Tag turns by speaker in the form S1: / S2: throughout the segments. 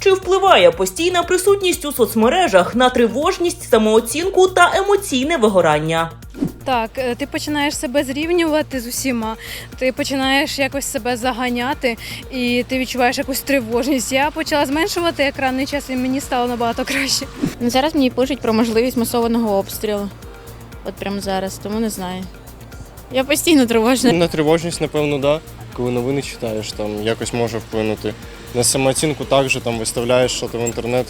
S1: Чи впливає постійна присутність у соцмережах на тривожність, самооцінку та емоційне вигорання?
S2: Так, е, ти починаєш себе зрівнювати з усіма, ти починаєш якось себе заганяти і ти відчуваєш якусь тривожність. Я почала зменшувати екранний час і мені стало набагато краще.
S3: Ну, зараз мені пишуть про можливість масованого обстрілу. От прямо зараз, тому не знаю. Я постійно тривожна.
S4: На тривожність, напевно, да. Коли новини читаєш, там якось може вплинути. На самооцінку також там виставляєш що в інтернет.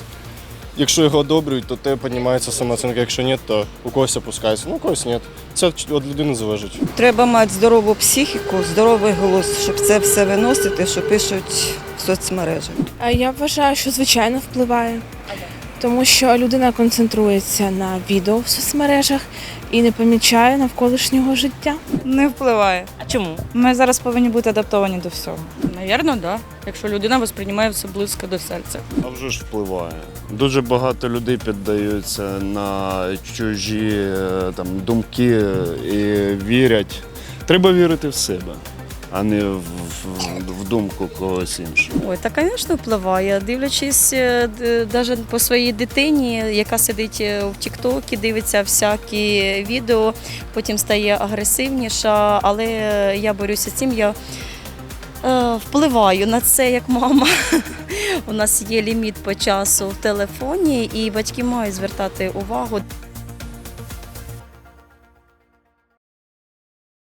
S4: Якщо його одобрюють, то те піднімається самооцінка. Якщо ні, то у когось опускається. Ну, у когось ні. Це від людини залежить.
S5: Треба мати здорову психіку, здоровий голос, щоб це все виносити, що пишуть в соцмережах.
S6: А Я вважаю, що звичайно впливає, тому що людина концентрується на відео в соцмережах і не помічає навколишнього життя.
S7: Не впливає.
S1: А чому?
S7: Ми зараз повинні бути адаптовані до всього. Навірно, так. Да. Якщо людина восприймає все близько до серця.
S8: А вже ж впливає. Дуже багато людей піддаються на чужі е, там, думки і вірять. Треба вірити в себе, а не в, в, в думку когось іншого.
S9: Ой, та, звісно, впливає. Дивлячись навіть по своїй дитині, яка сидить е, в Тіктокі, дивиться всякі відео, потім стає агресивніша, але я борюся з цим. Я е, впливаю на це як мама. У нас є ліміт по часу в телефоні, і батьки мають звертати увагу.